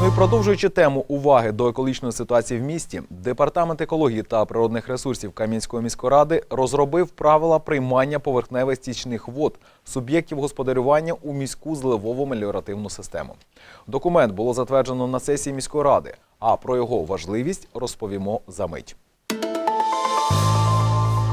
Ну і продовжуючи тему уваги до екологічної ситуації в місті, департамент екології та природних ресурсів Кам'янської міської ради розробив правила приймання поверхневих стічних вод суб'єктів господарювання у міську зливово меліоративну систему. Документ було затверджено на сесії міської ради. А про його важливість розповімо за мить.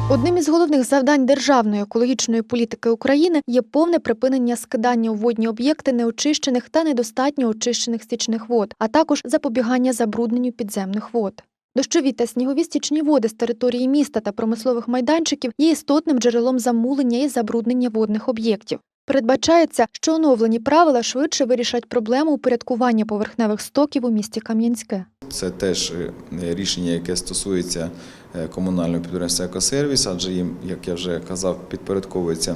Одним із головних завдань державної екологічної політики України є повне припинення скидання у водні об'єкти неочищених та недостатньо очищених стічних вод, а також запобігання забрудненню підземних вод. Дощові та снігові стічні води з території міста та промислових майданчиків є істотним джерелом замулення і забруднення водних об'єктів. Передбачається, що оновлені правила швидше вирішать проблему упорядкування поверхневих стоків у місті Кам'янське. Це теж е, рішення, яке стосується е, комунального підприємства «Екосервіс», адже їм, як я вже казав, підпорядковується.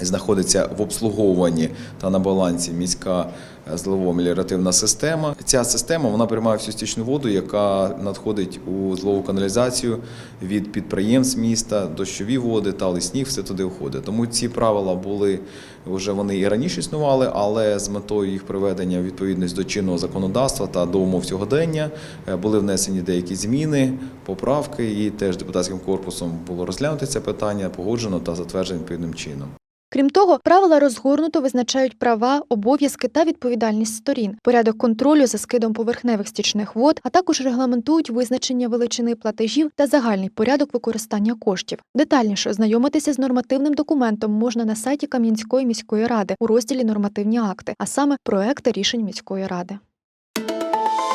Знаходиться в обслуговуванні та на балансі міська е, зливово-меліоративна система. Ця система вона приймає всю стічну воду, яка надходить у злову каналізацію від підприємств міста, дощові води та лисніг, все туди входить. Тому ці правила були вже вони і раніше існували, але з метою їх приведення у відповідність до чинного законодавства та до умов сьогодення е, були внесені деякі зміни, поправки, і теж депутатським корпусом було розглянуто це питання, погоджено та затверджено відповідним чином. Крім того, правила розгорнуто визначають права, обов'язки та відповідальність сторін, порядок контролю за скидом поверхневих стічних вод, а також регламентують визначення величини платежів та загальний порядок використання коштів. Детальніше ознайомитися з нормативним документом можна на сайті Кам'янської міської ради у розділі Нормативні акти, а саме проекти рішень міської ради.